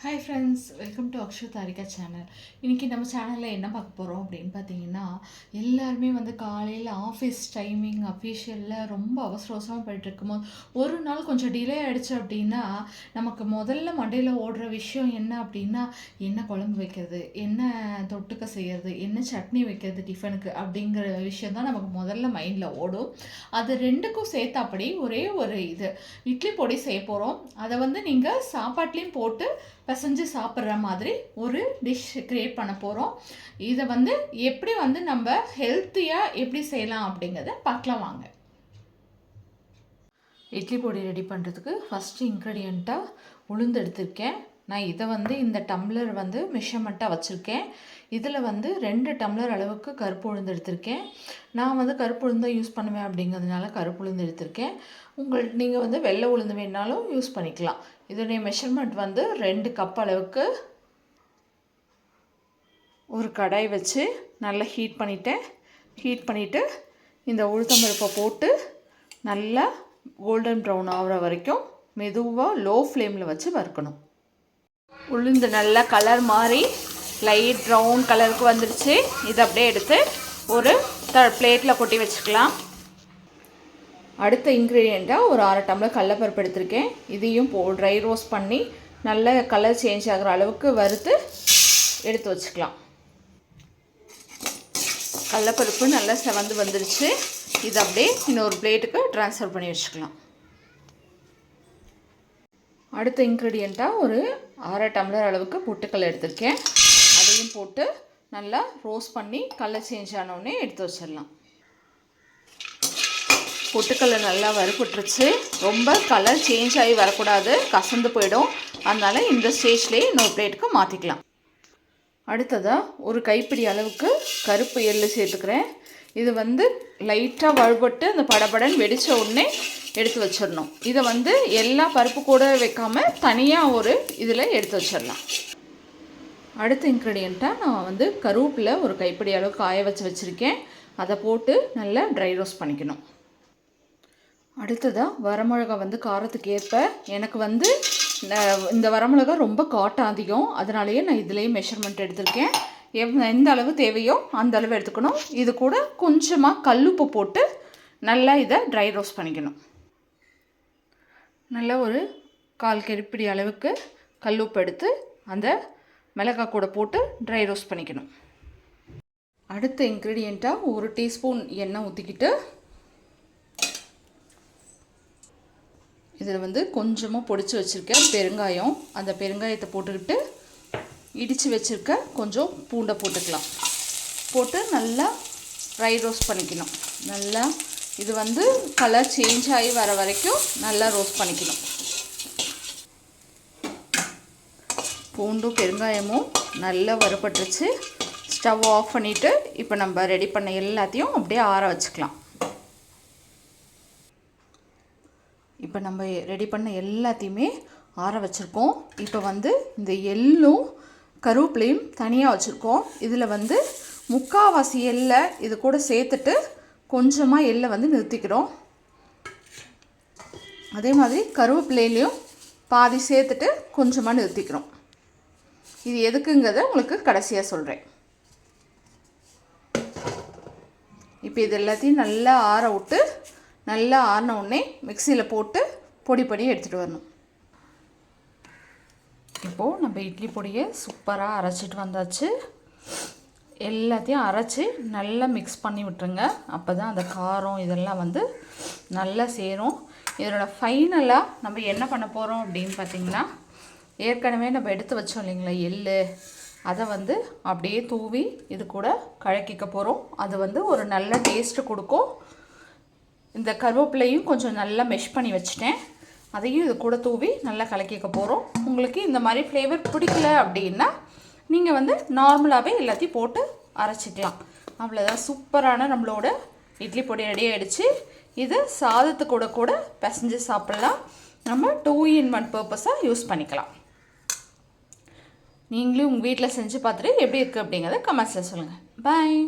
Hi friends welcome to Akshu Tharika channel இன்றைக்கி நம்ம சேனலில் என்ன பார்க்க போகிறோம் அப்படின்னு பார்த்தீங்கன்னா எல்லாருமே வந்து காலையில் ஆஃபீஸ் டைமிங் அஃபீஷியலில் ரொம்ப அவசர அவசரமாக போயிட்டு இருக்கும்போது ஒரு நாள் கொஞ்சம் டிலே ஆகிடுச்சு அப்படின்னா நமக்கு முதல்ல மண்டையில் ஓடுற விஷயம் என்ன அப்படின்னா என்ன குழம்பு வைக்கிறது என்ன தொட்டுக்க செய்கிறது என்ன சட்னி வைக்கிறது டிஃபனுக்கு அப்படிங்கிற விஷயம் தான் நமக்கு முதல்ல மைண்டில் ஓடும். அது ரெண்டுக்கும் சேர்த்தாப்படி ஒரே ஒரு இது. இட்லி பொடி செய்ய போகிறோம் அதை வந்து நீங்கள் சாப்பாட்லேயும் போட்டு பிசைஞ்சு சாப்பிட்ற மாதிரி ஒரு டிஷ் க்ரியேட் பண்ண போகிறோம் இதை வந்து எப்படி வந்து நம்ம ஹெல்த்தியாக எப்படி செய்யலாம் அப்படிங்கிறத பார்க்கலாம் வாங்க. இட்லி பொடி ரெடி பண்ணுறதுக்கு ஃபஸ்ட்டு இன்க்ரீடியண்ட்டாக உளுந்து எடுத்திருக்கேன். நான் இதை வந்து இந்த டம்ளர் வந்து மெஷர்மெண்ட்டாக வச்சுருக்கேன். இதில் வந்து ரெண்டு டம்ளர் அளவுக்கு கருப்பு உளுந்து எடுத்திருக்கேன். நான் வந்து கருப்பு உளுந்தை யூஸ் பண்ணுவேன் அப்படிங்கிறதுனால கருப்பு உளுந்து எடுத்திருக்கேன். உங்கள் நீங்கள் வந்து வெள்ளை உளுந்து வேணாலும் யூஸ் பண்ணிக்கலாம். இதோடைய மெஷர்மெண்ட் வந்து ரெண்டு கப் அளவுக்கு ஒரு கடாய் வச்சு நல்லா ஹீட் பண்ணிவிட்டேன் ஹீட் பண்ணிவிட்டு இந்த உளுத்தம்பருப்பை போட்டு நல்லா கோல்டன் ப்ரௌன் ஆகிற வரைக்கும் மெதுவாக லோ ஃப்ளேமில் வச்சு வறுக்கணும். உளுந்து நல்லா கலர் மாறி லைட் ப்ரௌன் கலருக்கு வந்துடுச்சு இதை அப்படியே எடுத்து ஒரு த பிளேட்டில் கொட்டி வச்சுக்கலாம். அடுத்த இன்க்ரீடியண்ட்டாக ஒரு அரை டம்ளர் கடலப்பருப்பு எடுத்திருக்கேன். இதையும் போ ட்ரை ரோஸ்ட் பண்ணி நல்ல கலர் சேஞ்ச் ஆகிற அளவுக்கு வறுத்து எடுத்து வச்சுக்கலாம். கடலப்பருப்பு நல்லா செவந்து வந்துருச்சு. இது அப்படியே இன்னொரு பிளேட்டுக்கு ட்ரான்ஸ்ஃபர் பண்ணி வச்சுக்கலாம். அடுத்த இன்க்ரீடியண்ட்டாக ஒரு அரை டம்ளர் அளவுக்கு பொட்டுக்கல் எடுத்திருக்கேன். அதையும் போட்டு நல்லா ரோஸ்ட் பண்ணி கலர் சேஞ்ச் ஆனவுடனே எடுத்து வச்சிடலாம். பொட்டுக்கல்லை நல்லா வறுபட்டுருச்சு. ரொம்ப கலர் சேஞ்ச் ஆகி வரக்கூடாது. கசந்து போயிடும். அதனால் இந்த ஸ்டேஜ்லேயே இன்னொரு பிளேட்டுக்கு மாற்றிக்கலாம் அடுத்ததாக ஒரு கைப்பிடி அளவுக்கு கருப்பு எள்ளு சேர்த்துக்கிறேன். இது வந்து லைட்டாக வழுபட்டு அந்த படபடன் வெடித்த உடனே எடுத்து வச்சிடணும். இதை வந்து எல்லா பருப்பு கூட வைக்காமல் தனியாக ஒரு இதில் எடுத்து வச்சிடலாம். அடுத்த இன்க்ரீடியண்ட்டாக நான் வந்து கருவேப்பில் ஒரு கைப்பிடி அளவு காய வச்சு வச்சுருக்கேன். அதை போட்டு நல்லா ட்ரை ரோஸ்ட் பண்ணிக்கணும். அடுத்ததாக வரமிளகா வந்து காரத்துக்கு ஏற்ப எனக்கு வந்து இந்த வரமிளகா ரொம்ப காட்டம் அதிகம். அதனாலேயே நான் இதுலேயே மெஷர்மெண்ட் எடுத்திருக்கேன். எவ் எந்த அளவு தேவையோ அந்த அளவு எடுத்துக்கணும். இது கூட கொஞ்சமாக கல்லுப்பு போட்டு நல்லா இதை ட்ரை ரோஸ்ட் பண்ணிக்கணும். நல்லா ஒரு கால் கெருப்பிடி அளவுக்கு கல்லுப்பு எடுத்து அந்த மிளகாய் கூட போட்டு ட்ரை ரோஸ்ட் பண்ணிக்கணும். அடுத்த இன்க்ரீடியண்ட்டாக ஒரு டீஸ்பூன் எண்ணெய் ஊற்றிக்கிட்டு இதில் வந்து கொஞ்சமாக பொடிச்சு வச்சுருக்கேன். பெருங்காயம். அந்த பெருங்காயத்தை போட்டுக்கிட்டு இடித்து வச்சுருக்க கொஞ்சம் பூண்டை போட்டுக்கலாம். போட்டு நல்லா ஃப்ரை ரோஸ்ட் பண்ணிக்கணும். நல்லா இது வந்து கலர் சேஞ்ச் ஆகி வர வரைக்கும் நல்லா ரோஸ்ட் பண்ணிக்கணும். பூண்டும் பெருங்காயமும் நல்லா வறுபட்டுருச்சு. ஸ்டவ் ஆஃப் பண்ணிவிட்டு இப்போ நம்ம ரெடி பண்ண எல்லாத்தையும் அப்படியே ஆற வச்சுக்கலாம். இப்போ நம்ம ரெடி பண்ண எல்லாத்தையுமே ஆற வச்சுருக்கோம். இப்போ வந்து இந்த எள்ளும் கருவேப்பிலையும் தனியாக வச்சுருக்கோம். இதில் வந்து முக்கால்வாசி எள்ளை இது கூட சேர்த்துட்டு கொஞ்சமாக எள்ளை வந்து நிறுத்திக்கிறோம். அதே மாதிரி கருவேப்பிலையிலையும் பாதி சேர்த்துட்டு கொஞ்சமாக நிறுத்திக்கிறோம். இது எதுக்குங்கிறத உங்களுக்கு கடைசியாக சொல்கிறேன் இப்போ இது எல்லாத்தையும் நல்லா ஆற விட்டு நல்லா ஆறின உடனே மிக்சியில் போட்டு பொடி பொடி எடுத்துகிட்டு வரணும். இப்போது நம்ம இட்லி பொடியை சூப்பராக அரைச்சிட்டு வந்தாச்சு. எல்லாத்தையும் அரைச்சி நல்லா மிக்ஸ் பண்ணி விட்டுருங்க. அப்போ தான் அந்த காரம் இதெல்லாம் வந்து நல்லா சேரும். இதனோட ஃபைனலாக நம்ம என்ன பண்ண போகிறோம் அப்படின்னு பார்த்திங்கன்னா ஏற்கனவே நம்ம எடுத்து வச்சோம் இல்லைங்களா எள் அதை வந்து அப்படியே தூவி இது கூட கழக்கிக்க போகிறோம் அது வந்து ஒரு நல்ல டேஸ்ட்டு கொடுக்கும். இந்த கருவேப்பிலையும் கொஞ்சம் நல்லா மெஷ் பண்ணி வச்சுட்டேன். அதையும் இது கூட தூவி நல்லா கலக்கிக்க போகிறோம் உங்களுக்கு இந்த மாதிரி ஃப்ளேவர் பிடிக்கல அப்படின்னா நீங்கள் வந்து நார்மலாகவே எல்லாத்தையும் போட்டு அரைச்சிக்கலாம். அவ்வளோதான் சூப்பரான நம்மளோட இட்லி பொடி ரெடி ஆகிடுச்சு இது சாதத்து கூட கூட பிசைஞ்சு சாப்பிட்லாம். நம்ம டூ இன் ஒன் பர்பஸாக யூஸ் பண்ணிக்கலாம். நீங்களும் உங்கள் வீட்டில் செஞ்சு பார்த்துட்டு எப்படி இருக்குது அப்படிங்கிறத கமெண்ட்ஸில் சொல்லுங்கள் பாய்